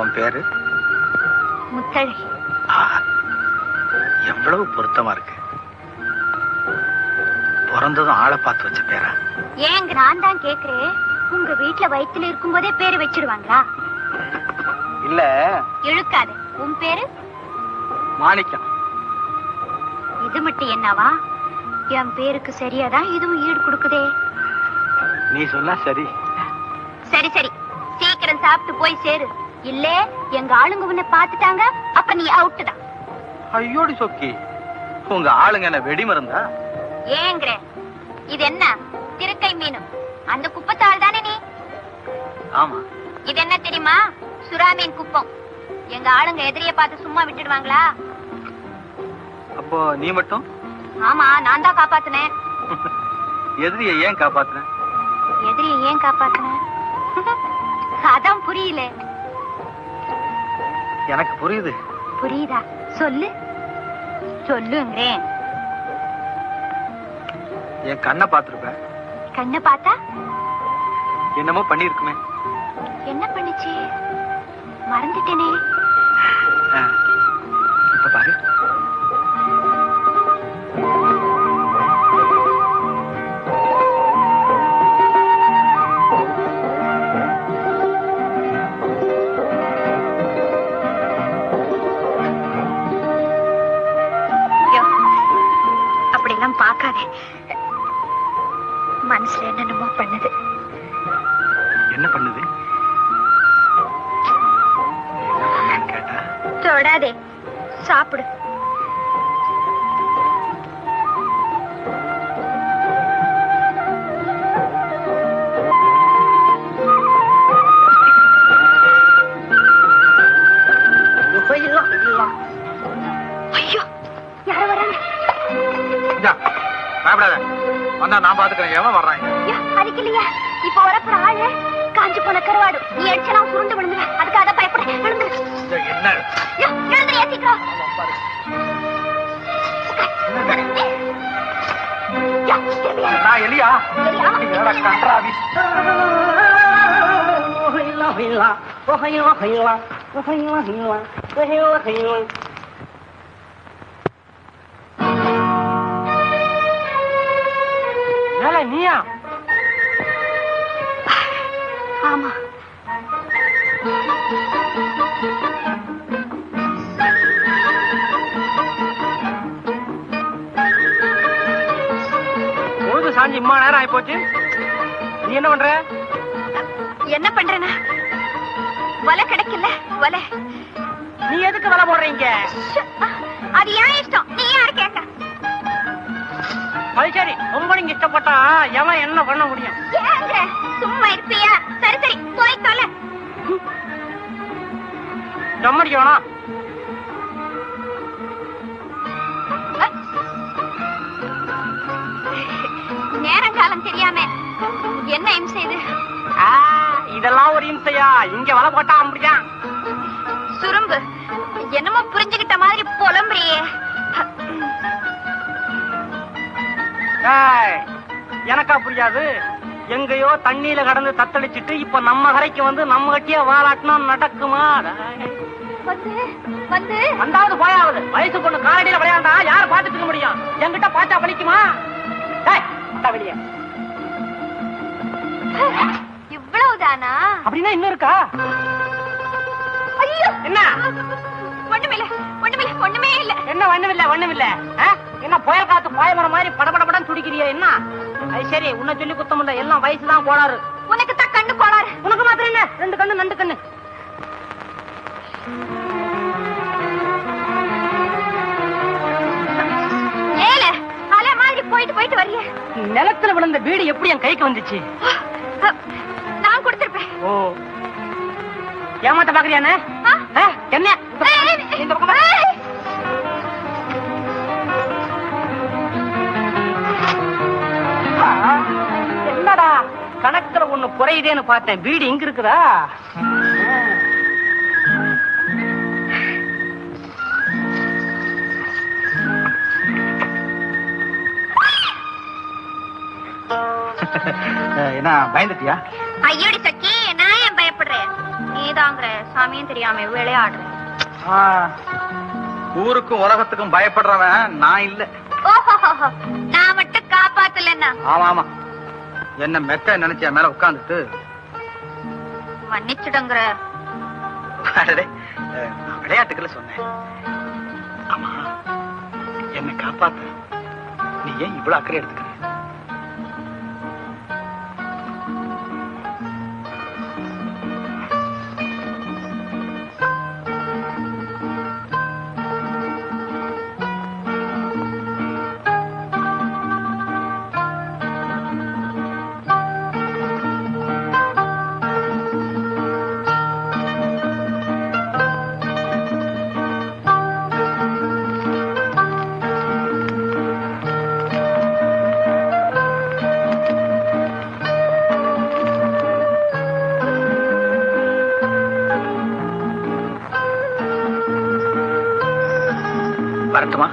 உன் பேரு? முத்தழகி. எவ்வளவு பொருத்தமா இருக்கு? பிறந்ததும் ஆளை பார்த்து வச்ச பேரா? ஏங்க நான் தான் கேக்குறேன். உங்க வீட்ல வயித்துல இருக்கும்போதே பேரு வச்சிடுவாங்களா? இல்ல. இழுக்காது. உன் பேரு? மாணிக்கம். இது மட்டும் என்னவா? என் பேருக்கு சரியாதான் இதுவும் ஈடு கொடுக்குதே. நீ சொன்னா சரி. சரி சரி. சீக்கிரம் சாப்பிட்டு போய் சேரு. இல்ல எங்க ஆளுங்க உன்னை பாத்துட்டாங்க அப்ப நீ அவுட்டு தான். ஐயோடி சொக்கி. உங்க ஆளுங்க என்ன வெடி மருந்தா? ஏங்கிற இது என்ன? திருக்கை மீன் அந்த குப்பத்தாள் தானே நீ? ஆமா. இது என்ன தெரியுமா? சுறா மீன் குப்பம். எங்க ஆளுங்க எதிரிய பார்த்து சும்மா விட்டுடுவாங்களா? அப்போ நீ மட்டும்? ஆமா நான் தான் காப்பாத்துனேன். எதிரிய ஏன் காப்பாத்துன? எதிரிய ஏன் காப்பாத்துனேன் அதான் புரியல. எனக்கு புரியுது. புரியுதா? சொல்லு. சொல்லுங்கிறேன். என் கண்ணை பார்த்திருப்ப கண்ணை பார்த்தா? என்னமோ பண்ணிருக்குமே என்ன பண்ணுச்சு? மறந்துட்டேனே. மனசுல என்னென்னமோ பண்ணுது. என்ன பண்ணுது? தொடாதே. சாப்பிடு. ஐயோ யார வராங்க. பயப்படாத. வந்தா நான் பாத்துக்கிறேன். எவன்? ஐயோ, அதுக்கு இல்லையா இப்ப வரப்போற ஆளு காஞ்சு போன கருவாடு. நீ அடிச்சா சுருண்டு விழுந்துருவேன் அதுக்காக பயப்பட எழுந்துரு இந்த என்ன? எழுந்துரு ஏத்திக்கிறோம் நான் எலியா? என்னடா கன்றாவி நீயா? ஆமா. பொழுது சாஞ்சி இம்மா நேரம் ஆயிப்போச்சு. நீ என்ன பண்ற? என்ன பண்றேனா? வலை கிடைக்கல வலை. நீ எதுக்கு வேலை போடுறீங்க அது ஏன் இஷ்டம்? யாரு அது சரி ரொம்ப நீங்க இஷ்டப்பட்டா எவன் என்ன பண்ண முடியும்? சும்மா இருப்பியா? சரி சரி போய் தொலை. ஜம்மடிக்க வேணாம் நேரம் காலம் தெரியாம என்ன இம்சை இது? ஆ, இதெல்லாம் ஒரு இம்சையா? இங்க வேலை போட்டா அப்படிதான் எனக்கா புரியாது? எங்கேயோ தண்ணியில கடந்து தத்தளிச்சிட்டு இப்ப நம்ம கரைக்கு வந்து நம்ம கட்டிய வாலாட்டினா நடக்குமா? வந்தாவது போயாவது. வயசு பொண்ணு காலடியில விளையாண்டா யார் பார்த்துட்டு இருக்க முடியும்? என்கிட்ட டேய், அட்டா வெளியே. இவ்வளவுதானா? அப்படின்னா இன்னும் இருக்கா? என்ன? ஒண்ணுமில்ல ஒண்ணுமில்ல ஒண்ணுமே இல்ல. என்ன ஒண்ணுமில்ல ஒண்ணுமில்ல? என்ன புயல் காத்து பாயமரம் மாதிரி படபடபடன்னு துடிக்கிறிய என்ன? அது சரி உன்னை சொல்லி குத்தம் இல்ல. எல்லாம் வயசுதான் கோளாறு. உனக்கு தான் கண்ணு கோளாறு. உனக்கு மாத்திரம் என்ன? ரெண்டு கண்ணு நண்டு கண்ணு. போயிட்டு போயிட்டு வரியே. நிலத்துல விழுந்த வீடு எப்படி என் கைக்கு வந்துச்சு? நான் கொடுத்திருப்பேன். ஓ. ஏமாத்த பாக்குறியானே என்ன? இந்த பக்கம், குறையுதேன்னு பார்த்தேன். வீடு இங்க இருக்குதா? என்ன பயந்துட்டியா? ஐயோடி சக்கி நான் ஏன் பயப்படுறேன்? நீ நீதாங்கிற சாமியும் தெரியாம விளையாடுற ஊருக்கும் உலகத்துக்கும் பயப்படுறவன் நான் இல்ல. ஓஹோ நான் மட்டும் காப்பாத்தலன்னா? ஆமா ஆமா. என்ன மெத்த நினைச்சு மேல உட்கார்ந்துட்டு? மன்னிச்சுடுங்கிற. விளையாட்டுக்குள்ள சொன்னேன். ஆமா என்ன காப்பாத்து. நீ ஏன் இவ்வளவு அக்கறை எடுத்துக்கிற? வரட்டுமா?